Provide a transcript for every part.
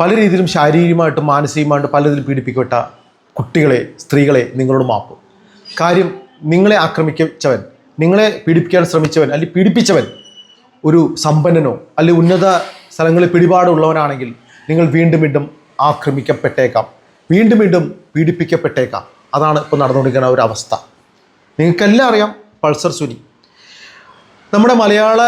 പല രീതിയിലും ശാരീരികമായിട്ടും മാനസികമായിട്ടും പലതിലും പീഡിപ്പിക്കപ്പെട്ട കുട്ടികളെ സ്ത്രീകളെ നിങ്ങളോട് മാപ്പ്. കാര്യം നിങ്ങളെ ആക്രമിച്ചവൻ നിങ്ങളെ പീഡിപ്പിക്കാൻ ശ്രമിച്ചവൻ അല്ലെങ്കിൽ പീഡിപ്പിച്ചവൻ ഒരു സമ്പന്നനോ അല്ലെങ്കിൽ ഉന്നത സ്ഥലങ്ങളിൽ പിടിപാടുള്ളവനാണെങ്കിൽ നിങ്ങൾ വീണ്ടും വീണ്ടും ആക്രമിക്കപ്പെട്ടേക്കാം. വീണ്ടും വീണ്ടും പീഡിപ്പിക്കപ്പെട്ടേക്കാം. അതാണ് ഇപ്പോൾ നടന്നുകൊണ്ടിരിക്കുന്ന ഒരു അവസ്ഥ. നിങ്ങൾക്കെല്ലാം അറിയാം പൾസർ സുനി. നമ്മുടെ മലയാള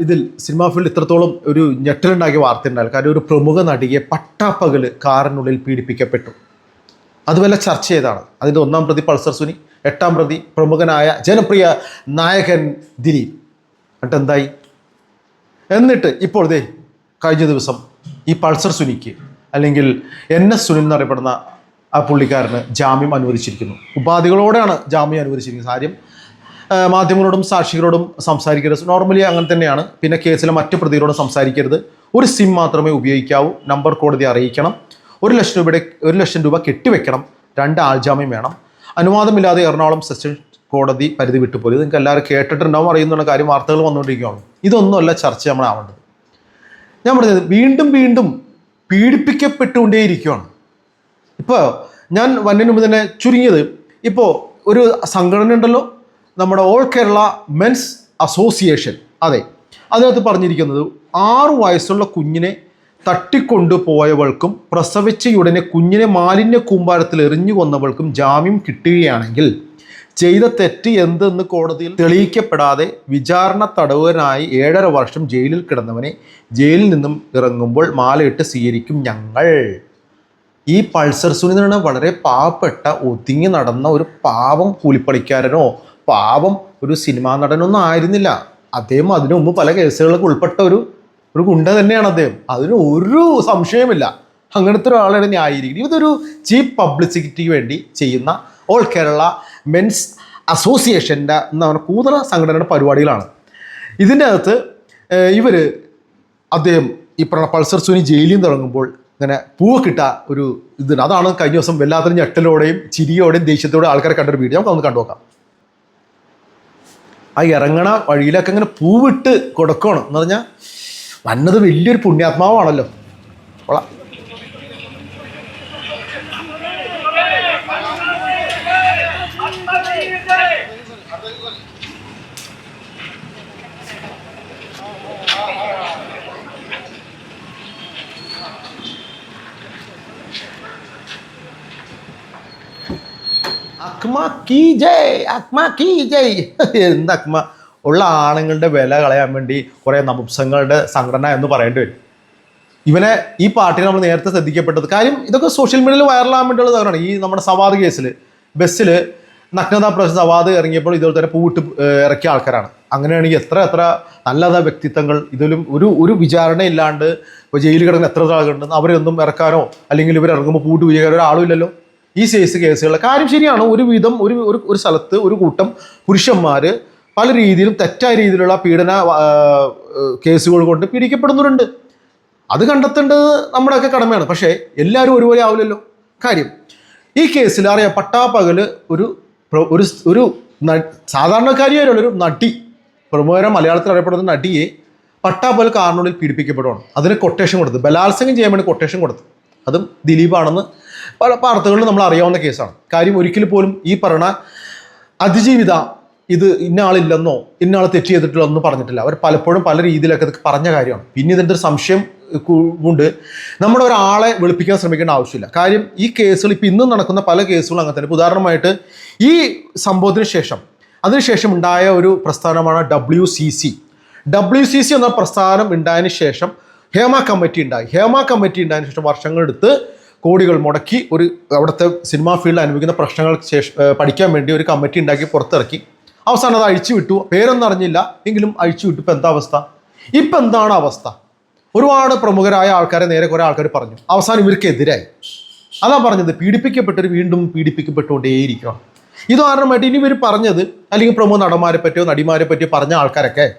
ഇതിൽ സിനിമാ ഫീൽഡ് ഇത്രത്തോളം ഒരു ഞെട്ടലുണ്ടാക്കിയ വാർത്ത ഉണ്ടായാലും കാര്യം ഒരു പ്രമുഖ നടിയെ പട്ടാപ്പകൽ കാറിനുള്ളിൽ പീഡിപ്പിക്കപ്പെട്ടു. അതുവല്ല ചർച്ച ചെയ്താണ്. അതിന്റെ ഒന്നാം പ്രതി പൾസർ സുനി എട്ടാം പ്രതി പ്രമുഖനായ ജനപ്രിയ നായകൻ ദിലീപ്. എന്നിട്ട് എന്തായി? എന്നിട്ട് ഇപ്പോൾ ദേ കഴിഞ്ഞ ദിവസം ഈ പൾസർ സുനിക്ക് അല്ലെങ്കിൽ എൻ എസ് സുനിൽ എന്നറിയപ്പെടുന്ന ആ പുള്ളിക്കാരന് ജാമ്യം അനുവദിച്ചിരിക്കുന്നു. ഉപാധികളോടെയാണ് ജാമ്യം അനുവദിച്ചിരിക്കുന്നത്. കാര്യം മാധ്യമങ്ങളോടും സാക്ഷികളോടും സംസാരിക്കരുത്. നോർമലി അങ്ങനെ തന്നെയാണ്. പിന്നെ കേസിലെ മറ്റ് പ്രതികളോടും സംസാരിക്കരുത്. ഒരു സിം മാത്രമേ ഉപയോഗിക്കാവൂ. നമ്പർ കോടതി അറിയിക്കണം. ഒരു ലക്ഷം രൂപയുടെ ഒരു ലക്ഷം രൂപ കെട്ടിവെക്കണം. രണ്ട് ആൾജാമ്യം വേണം. അനുവാദമില്ലാതെ എറണാകുളം സെഷൻ കോടതി പരിധി വിട്ടുപോയി. നിങ്ങൾക്ക് എല്ലാവരും കേട്ടിട്ടുണ്ടാവും അറിയുന്നുള്ള കാര്യം വാർത്തകൾ വന്നുകൊണ്ടിരിക്കുകയാണ് ഇതൊന്നുമല്ല ചർച്ച നമ്മൾ ആവേണ്ടത്. ഞാൻ പറഞ്ഞത് വീണ്ടും വീണ്ടും പീഡിപ്പിക്കപ്പെട്ടുകൊണ്ടേയിരിക്കുകയാണ് ഇപ്പോൾ ഞാൻ വന്നതിന് മുമ്പ് തന്നെ ചുരുങ്ങിയത്. ഇപ്പോൾ ഒരു സംഘടന ഉണ്ടല്ലോ നമ്മുടെ ഓൾ കേരള മെൻസ് അസോസിയേഷൻ. അതെ അതിനകത്ത് പറഞ്ഞിരിക്കുന്നത് ആറു വയസ്സുള്ള കുഞ്ഞിനെ തട്ടിക്കൊണ്ടുപോയവൾക്കും പ്രസവിച്ചയുടനെ കുഞ്ഞിനെ മാലിന്യ കൂമ്പാരത്തിൽ എറിഞ്ഞു കൊന്നവൾക്കും ജാമ്യം കിട്ടുകയാണെങ്കിൽ ചെയ്ത തെറ്റ് എന്തെന്ന് കോടതിയിൽ തെളിയിക്കപ്പെടാതെ വിചാരണ തടവുകാരനായി ഏഴര വർഷം ജയിലിൽ കിടന്നവനെ ജയിലിൽ നിന്നും ഇറങ്ങുമ്പോൾ മാലയിട്ട് സ്വീകരിക്കും ഞങ്ങൾ. ഈ പൾസർ സുനി എന്ന് വളരെ പാവപ്പെട്ട ഒതുങ്ങി നടന്ന ഒരു പാവം കൂലിപ്പണിക്കാരനോ പാവം ഒരു സിനിമാ നടനൊന്നും ആയിരുന്നില്ല. അദ്ദേഹം അതിനു മുമ്പ് പല കേസുകളിലൊക്കെ ഉൾപ്പെട്ട ഒരു ഒരു ഗുണ്ട തന്നെയാണ് അദ്ദേഹം. അതിന് ഒരു സംശയമില്ല അങ്ങനത്തെ ഒരാളാണ് ന്യായീകരിക്കുന്നത്. ഇതൊരു ചീപ്പ് പബ്ലിസിറ്റിക്ക് വേണ്ടി ചെയ്യുന്ന ഓൾ കേരള മെൻസ് അസോസിയേഷന്റെ എന്ന് പറഞ്ഞ കൂതറ സംഘടനയുടെ പരിപാടികളാണ്. ഇതിന്റെ അകത്ത് ഇവർ അദ്ദേഹം ഈ പറഞ്ഞ പൾസർ സുനി ജയിലിൽ നിന്ന് തുടങ്ങുമ്പോൾ ഇങ്ങനെ പൂവ് കിട്ട ഒരു ഇതുണ്ട്. അതാണ് കഴിഞ്ഞ ദിവസം വല്ലാത്തൊരു ഞെട്ടലോടെയും ചിരിയോടെയും ദേഷ്യത്തോടെയും ആൾക്കാരെ കണ്ടൊരു വീഡിയോ. നമുക്ക് ഒന്ന് കണ്ടു നോക്കാം ആ ഇറങ്ങണ വഴിയിലൊക്കെ ഇങ്ങനെ പൂവിട്ട് കൊടുക്കണം എന്ന് പറഞ്ഞാൽ വന്നത് വലിയൊരു പുണ്യാത്മാവാണല്ലോ. കൊള്ളാം. അക്മ കീ ജയ് അക്മ കീ ജയ്. എന്ത് അക്മ? ഉള്ള ആണുങ്ങളുടെ വില കളയാൻ വേണ്ടി കുറേ നപുംസങ്ങളുടെ സംഘടന എന്ന് പറയേണ്ടി വരും. ഇവനെ ഈ പാർട്ടിനെ നമ്മൾ നേരത്തെ ശ്രദ്ധിക്കപ്പെട്ടത്. കാര്യം ഇതൊക്കെ സോഷ്യൽ മീഡിയയിൽ വൈറലാകാൻ വേണ്ടിയുള്ള കാര്യമാണ് ഈ നമ്മുടെ സവാദ് കേസിൽ ബസ്സിൽ നഗ്നത പ്രശ്ന സവാദ് ഇറങ്ങിയപ്പോൾ ഇതുപോലെ തന്നെ പൂവിട്ട് ഇറക്കിയ ആൾക്കാരാണ്. അങ്ങനെയാണെങ്കിൽ എത്ര എത്ര നല്ലത വ്യക്തിത്വങ്ങൾ ഇതിലും ഒരു ഒരു വിചാരണ ഇല്ലാണ്ട് ഇപ്പോൾ ജയിലിൽ കിടക്കുന്ന എത്ര ആളുകളുണ്ടെന്ന് അവരൊന്നും ഇറക്കാനോ അല്ലെങ്കിൽ ഇവർ ഇറങ്ങുമ്പോൾ പൂട്ട് വിജയിക്കാനോ ഒരാളും ഇല്ലല്ലോ. ഈ സൈസ് കേസുകളിലെ കാര്യം ശരിയാണ്. ഒരു വിധം ഒരു ഒരു സ്ഥലത്ത് ഒരു കൂട്ടം പുരുഷന്മാർ പല രീതിയിലും തെറ്റായ രീതിയിലുള്ള പീഡന കേസുകൾ കൊണ്ട് പീഡിക്കപ്പെടുന്നവരുണ്ട് അത് കണ്ടെത്തേണ്ടത് നമ്മുടെയൊക്കെ കടമയാണ്. പക്ഷേ എല്ലാവരും ഒരുപോലെ ആവില്ലല്ലോ. കാര്യം ഈ കേസിൽ അറിയാം പട്ടാപ്പകൽ ഒരു ഒരു ഒരു സാധാരണക്കാരിയായുള്ള ഒരു നടി പ്രമുഖര മലയാളത്തിൽ അറിയപ്പെടുന്ന നടിയെ പട്ടാപ്പകൽ കാറിനുള്ളിൽ പീഡിപ്പിക്കപ്പെടുകയാണ് അതിന് കൊട്ടേഷൻ കൊടുത്തു. ബലാത്സംഗം ചെയ്യാൻ വേണ്ടി കൊട്ടേഷൻ കൊടുത്തു. അതും ദിലീപാണെന്ന് പല വാർത്തകളിൽ നമ്മൾ അറിയാവുന്ന കേസാണ്. കാര്യം ഒരിക്കൽ പോലും ഈ പറഞ്ഞ അതിജീവിത ഇത് ഇന്നാളില്ലെന്നോ ഇന്നാൾ തെറ്റ് ചെയ്തിട്ടില്ലോ എന്നും പറഞ്ഞിട്ടില്ല. അവർ പലപ്പോഴും പല രീതിയിലൊക്കെ ഇത് പറഞ്ഞ കാര്യമാണ്. പിന്നെ ഇതിന്റെ ഒരു സംശയം ഉണ്ട്. നമ്മുടെ ഒരാളെ വെളുപ്പിക്കാൻ ശ്രമിക്കേണ്ട ആവശ്യമില്ല. കാര്യം ഈ കേസുകൾ ഇപ്പം ഇന്നും നടക്കുന്ന പല കേസുകളും അങ്ങനെ തന്നെ. ഉദാഹരണമായിട്ട് ഈ സംഭവത്തിന് ശേഷം അതിനുശേഷം ഉണ്ടായ ഒരു പ്രസ്ഥാനമാണ് W C C W C C എന്ന പ്രസ്ഥാനം ഉണ്ടായതിനു ശേഷം ഹേമ കമ്മിറ്റി ഉണ്ടായി. ഹേമ കമ്മിറ്റി ഉണ്ടായതിനു ശേഷം വർഷങ്ങളെടുത്ത് കോടികൾ മുടക്കി ഒരു അവിടുത്തെ സിനിമാ ഫീൽഡിൽ അനുഭവിക്കുന്ന പ്രശ്നങ്ങൾ ശേഷം പഠിക്കാൻ വേണ്ടി ഒരു കമ്മിറ്റി ഉണ്ടാക്കി പുറത്തിറക്കി. അവസാനം അത് അഴിച്ചു വിട്ടു. പേരൊന്നും അറിഞ്ഞില്ല. എങ്കിലും അഴിച്ചു വിട്ടു. ഇപ്പം എന്താ അവസ്ഥ? ഇപ്പം എന്താണ് അവസ്ഥ? ഒരുപാട് പ്രമുഖരായ ആൾക്കാരെ നേരെ കുറേ ആൾക്കാർ പറഞ്ഞു. അവസാനം ഇവർക്കെതിരായി. അതാ പറഞ്ഞത്. പീഡിപ്പിക്കപ്പെട്ടവർ വീണ്ടും പീഡിപ്പിക്കപ്പെട്ടുകൊണ്ടേയിരിക്കണം. ഇത് കാരണമായിട്ട് ഇനി ഇവർ പറഞ്ഞത് അല്ലെങ്കിൽ പ്രമുഖ നടന്മാരെ പറ്റിയോ നടിമാരെ പറ്റിയോ പറഞ്ഞ ആൾക്കാരൊക്കെ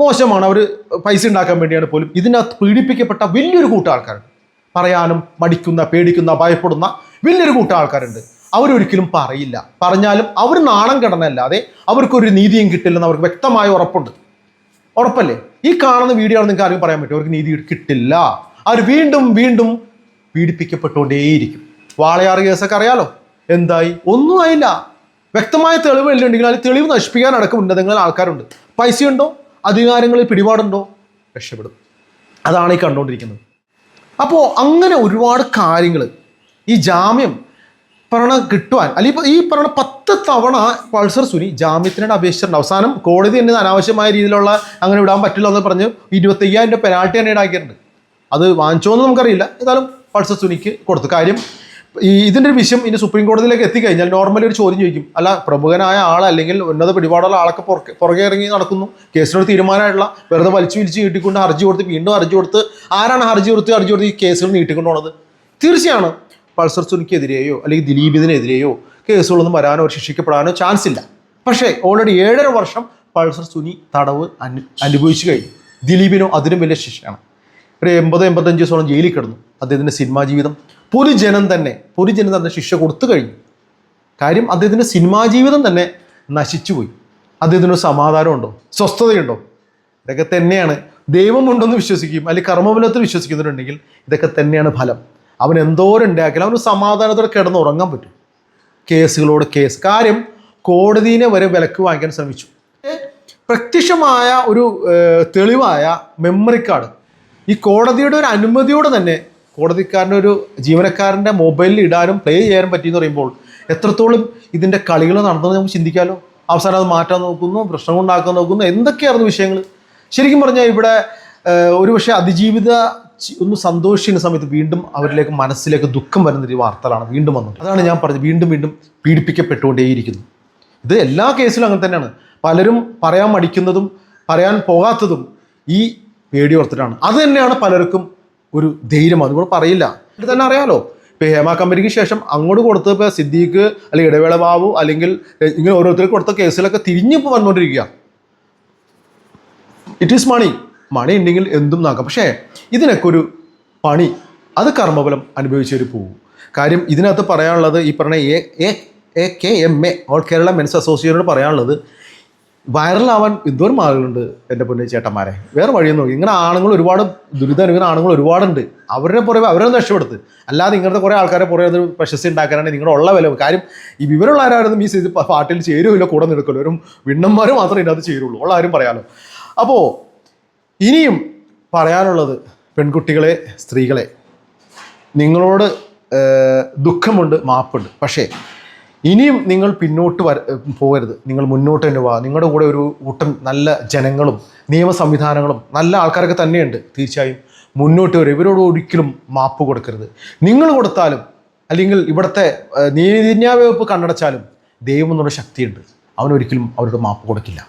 മോശമാണ്. അവർ പൈസ ഉണ്ടാക്കാൻ വേണ്ടിയാണ് പോലും ഇതിനകത്ത് പീഡിപ്പിക്കപ്പെട്ട വലിയൊരു കൂട്ടം ആൾക്കാരുണ്ട്. പറയാനും മടിക്കുന്ന പേടിക്കുന്ന ഭയപ്പെടുന്ന വലിയൊരു കൂട്ടം ആൾക്കാരുണ്ട്. അവരൊരിക്കലും പറയില്ല. പറഞ്ഞാലും അവർ നാണം കിടന്നല്ലാതെ അവർക്കൊരു നീതിയും കിട്ടില്ലെന്ന് അവർക്ക് വ്യക്തമായ ഉറപ്പുണ്ട്. ഉറപ്പല്ലേ? ഈ കാണുന്ന വീഡിയോ ആണ് നിങ്ങൾക്ക് ആരും പറയാൻ പറ്റും. അവർക്ക് നീതി കിട്ടില്ല. അവർ വീണ്ടും വീണ്ടും പീഡിപ്പിക്കപ്പെട്ടുകൊണ്ടേയിരിക്കും. വാളയാറ് കേസൊക്കെ അറിയാലോ? എന്തായി? ഒന്നും ആയില്ല. വ്യക്തമായ തെളിവ് ഉണ്ടെങ്കിൽ അതിൽ തെളിവ് നശിപ്പിക്കാൻ അടക്കം ഉന്നതങ്ങളിൽ ആൾക്കാരുണ്ട്. പൈസയുണ്ടോ? അധികാരങ്ങളിൽ പിടിപാടുണ്ടോ? രക്ഷപ്പെടും. അതാണ് ഈ കണ്ടുകൊണ്ടിരിക്കുന്നത്. അപ്പോൾ അങ്ങനെ ഒരുപാട് കാര്യങ്ങൾ ഈ ജാമ്യം പറയണ കിട്ടുവാൻ അല്ലെങ്കിൽ ഇപ്പോൾ ഈ പറയണ പത്ത് തവണ പൾസർ സുനി ജാമ്യത്തിനായിട്ട് അപേക്ഷിച്ചിട്ടുണ്ട്. അവസാനം കോടതി തന്നെ അനാവശ്യമായ രീതിയിലുള്ള അങ്ങനെ വിടാൻ പറ്റില്ല എന്ന് പറഞ്ഞ് ഇരുപത്തയ്യായിരം രൂപ പെനാൾട്ടി തന്നെ ഈടാക്കിയിട്ടുണ്ട്. അത് വാങ്ങിച്ചോന്ന് നമുക്കറിയില്ല. ഏതായാലും പൾസർ സുനിക്ക് കൊടുത്തു. കാര്യം ഈ ഇതിന്റെ ഒരു വിഷയം ഇനി സുപ്രീം കോടതിയിലേക്ക് എത്തിക്കഴിഞ്ഞാൽ നോർമലി ഒരു ചോദ്യം ചോദിക്കും. അല്ല പ്രമുഖനായ ആൾ അല്ലെങ്കിൽ ഉന്നത പിടിപാടുള്ള ആളൊക്കെ പുറകെ പുറകെ ഇറങ്ങി നടക്കുന്നു. കേസിനോട് തീരുമാനമായിട്ടുള്ള വെറുതെ വലിച്ചു വിളിച്ച് നീട്ടിക്കൊണ്ട് ഹർജി കൊടുത്ത് വീണ്ടും ഹർജി കൊടുത്ത് ആരാണ് ഹർജി കൊടുത്ത് ഹർജി കൊടുത്ത് ഈ കേസുകൾ നീട്ടിക്കൊണ്ട് പോണത് തീർച്ചയാണ്. പൾസർ സുനിക്കെതിരെയോ അല്ലെങ്കിൽ ദിലീപിനെതിരെയോ കേസുകളൊന്നും വരാനോ ശിക്ഷിക്കപ്പെടാനോ ചാൻസ് ഇല്ല. പക്ഷേ ഓൾറെഡി ഏഴര വർഷം പൾസർ സുനി തടവ് അനു അനുഭവിച്ചു കഴിഞ്ഞു. ദിലീപിനോ അതിനും വലിയ ശിക്ഷയാണ്. ഒരു എൺപത് എൺപത്തഞ്ച് ദിവസത്തോളം ജയിലിൽ കിടന്നു. അദ്ദേഹത്തിന്റെ സിനിമാ ജീവിതം പൊതുജനം തന്നെ പൊതുജനം തന്നെ ശിക്ഷ കൊടുത്തു കഴിഞ്ഞു. കാര്യം അദ്ദേഹത്തിന്റെ സിനിമാ ജീവിതം തന്നെ നശിച്ചുപോയി അദ്ദേഹത്തിനൊരു സമാധാനമുണ്ടോ? സ്വസ്ഥതയുണ്ടോ? ഇതൊക്കെ തന്നെയാണ് ദൈവമുണ്ടെന്ന് വിശ്വസിക്കും അല്ലെങ്കിൽ കർമ്മബലത്തിൽ വിശ്വസിക്കുന്നുണ്ടെങ്കിൽ ഇതൊക്കെ തന്നെയാണ് ഫലം. അവൻ എന്തോരം ഉണ്ടാക്കിയാൽ അവന് സമാധാനത്തോടെ കിടന്ന് ഉറങ്ങാൻ പറ്റും. കേസുകളോട് കേസ്. കാര്യം കോടതിനെ വരെ വിലക്ക് വാങ്ങിക്കാൻ ശ്രമിച്ചു. പ്രത്യക്ഷമായ ഒരു തെളിവായ മെമ്മറി കാർഡ് ഈ കോടതിയുടെ ഒരു അനുമതിയോടെ തന്നെ കോടതിക്കാരന്റെ ഒരു ജീവനക്കാരന്റെ മൊബൈലിൽ ഇടാനും പ്ലേ ചെയ്യാനും പറ്റിയെന്ന് പറയുമ്പോൾ എത്രത്തോളം ഇതിന്റെ കളികൾ നടന്നത് നമുക്ക് ചിന്തിക്കാമല്ലോ അവസാനം അത് മാറ്റാൻ നോക്കുന്നു പ്രശ്നം ഉണ്ടാക്കാൻ നോക്കുന്നു. എന്തൊക്കെയായിരുന്നു വിഷയങ്ങൾ? ശരിക്കും പറഞ്ഞാൽ ഇവിടെ ഒരു പക്ഷേ അതിജീവിത ഒന്ന് സന്തോഷിക്കുന്ന സമയത്ത് വീണ്ടും അവരിലേക്ക് മനസ്സിലേക്ക് ദുഃഖം വരുന്ന ഒരു വാർത്തകളാണ് വീണ്ടും വന്നത്. അതാണ് ഞാൻ പറഞ്ഞത്. വീണ്ടും വീണ്ടും പീഡിപ്പിക്കപ്പെട്ടുകൊണ്ടേയിരിക്കുന്നു. ഇത് എല്ലാ കേസിലും അങ്ങനെ തന്നെയാണ്. പലരും പറയാൻ മടിക്കുന്നതും പറയാൻ പോകാത്തതും ഈ പേടി ഓർത്തിട്ടാണ്. അത് തന്നെയാണ് പലർക്കും ഒരു ധൈര്യം. അതുകൊണ്ട് പറയില്ല. ഇത് തന്നെ അറിയാലോ. ഇപ്പം ഹേമ കമ്പനിക്ക് ശേഷം അങ്ങോട്ട് കൊടുത്ത ഇപ്പോൾ സിദ്ദീഖ് അല്ലെങ്കിൽ ഇടവേള ബാബു അല്ലെങ്കിൽ ഇങ്ങനെ ഓരോരുത്തർക്ക് കൊടുത്ത കേസിലൊക്കെ തിരിഞ്ഞു വന്നുകൊണ്ടിരിക്കുക ഇറ്റ് ഈസ് മണി മണി ഉണ്ടെങ്കിൽ എന്തും നാക്കാം പക്ഷേ ഇതിനൊക്കെ ഒരു പണി. അത് കർമ്മഫലം അനുഭവിച്ചൊരു പോകും കാര്യം ഇതിനകത്ത് പറയാനുള്ളത് ഈ പറഞ്ഞ A A K M A all Kerala men's അസോസിയേഷനോട് പറയാനുള്ളത് വൈറലാവാൻ എന്തോരം ആളുകളുണ്ട് എന്റെ പൊന്നു ചേട്ടന്മാരെ. വേറെ വഴിയൊന്നും ഇങ്ങനെ ആണുങ്ങൾ ഒരുപാട് ദുരിതം അനുഭവിക്കുന്ന ആണുങ്ങൾ ഒരുപാടുണ്ട്. അവരുടെ പുറകെ അവരെ രക്ഷപ്പെടുത്ത്. അല്ലാതെ ഇങ്ങനത്തെ കുറേ ആൾക്കാരെ പുറകെ അത് പ്രശസ്തി ഉണ്ടാക്കാനാണ് നിങ്ങളുടെ ഉള്ള വില. കാര്യം ഈ വിവരമുള്ള ആരായിരുന്നു ഈ സ്ഥിതി പാട്ടിൽ ചേരുമില്ല കൂടെ നിൽക്കുമല്ലോ ഒരു വിണ്ണന്മാർ മാത്രമേ ഇതിനകത്ത് ചേരുള്ളൂ. ഉള്ള ആരും പറയാമല്ലോ അപ്പോൾ ഇനിയും പറയാനുള്ളത് പെൺകുട്ടികളെ സ്ത്രീകളെ. നിങ്ങളോട് ദുഃഖമുണ്ട് മാപ്പുണ്ട്. പക്ഷേ ഇനിയും നിങ്ങൾ പിന്നോട്ട് വര പോകരുത്. നിങ്ങൾ മുന്നോട്ട് തന്നെ പോവുക നിങ്ങളുടെ കൂടെ ഒരു കൂട്ടം നല്ല ജനങ്ങളും നിയമ സംവിധാനങ്ങളും നല്ല ആൾക്കാരൊക്കെ തന്നെയുണ്ട്. തീർച്ചയായും മുന്നോട്ട് വരും. ഇവരോട് ഒരിക്കലും മാപ്പ് കൊടുക്കരുത്. നിങ്ങൾ കൊടുത്താലും അല്ലെങ്കിൽ ഇവിടുത്തെ നീതിന്യായ വകുപ്പ് കണ്ണടച്ചാലും ദൈവം എന്നുള്ള ശക്തിയുണ്ട്. അവനൊരിക്കലും അവരോട് മാപ്പ് കൊടുക്കില്ല.